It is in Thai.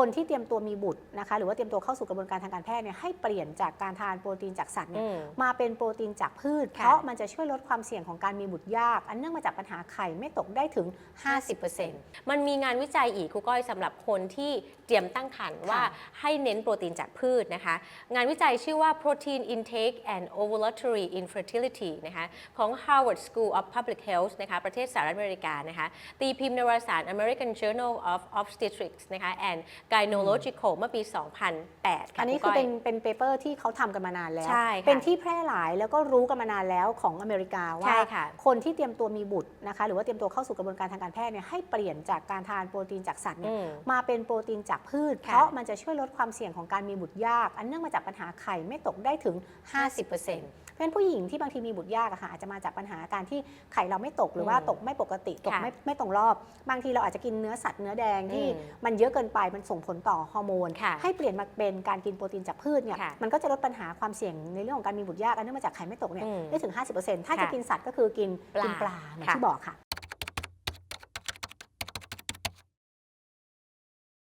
คนที่เตรียมตัวมีบุตรนะคะหรือว่าเตรียมตัวเข้าสู่กระบวนการทางการแพทย์เนี่ยให้เปลี่ยนจากการทานโปรตีนจากสัตว์เนี่ยอืมมาเป็นโปรตีนจากพืชค่ะเพราะมันจะช่วยลดความเสี่ยงของการมีบุตรยาก อันเนื่องมาจากปัญหาไข่ไม่ตกได้ถึง50%มันมีงานวิจัยอีกครูก้อยสำหรับคนที่เตรียมตั้งครรภ์ว่าให้เน้นโปรตีนจากพืชนะคะ งานวิจัยชื่อว่า Protein Intake and Ovulatory Infertility นะคะของ Harvard School of Public Health นะคะประเทศสหรัฐอเมริกานะคะตีพิมพ์ในวารสาร American Journal of Obstetrics นะคะ and Gynecological เมื่อปี 2008 ค่ะอันนี้รูคือก้ยเป็นเป็นเปเปอร์ที่เขาทำกันมานานแล้ว ใช่ค่ะเป็นที่แพร่หลายแล้วก็รู้กันมานานแล้วของอเมริกาใช่ว่าค่ะคนที่เตรียมตัวมีบุตรนะคะหรือว่าเตรียมตัวเข้าสู่กระบวนการทางการแพทย์เนี่ยให้เปลี่ยนจากการทานโปรตีนจากสัตว์เนี่ยอืมมาเป็นโปรตีนจากพืช ค่ะเพราะมันจะช่วยลดความเสี่ยงของการมีบุตรยาก อันเนื่องมาจากปัญหาไข่ไม่ตกได้ถึง 50%เพราะฉะนั้นผู้หญิงที่บางทีมีบุตรยากอะค่ะอาจจะมาจากปัญหาการที่ไข่เราไม่ตกหรือว่าอืมตกไม่ปกติตกค่ะไม่ไม่ตรงรอบ บางทีเราอาจจะกินเนื้อสัตว์เนื้อแดงที่อืม มันเยอะเกินไปมันส่งผลต่อฮอร์โมนค่ะให้เปลี่ยนมาเป็นการกินโปรตีนจากพืชเนี่ยค่ะมันก็จะลดปัญหาความเสี่ยงในเรื่องของการมีบุตรยากอันเนื่องมาจากไข่ไม่ตกเนี่ยอืมได้ถึง 50%ถ้าจะค่ะกินสัตว์ก็คือกินปลากินปลาเหมือนค่ะที่บอกค่ะ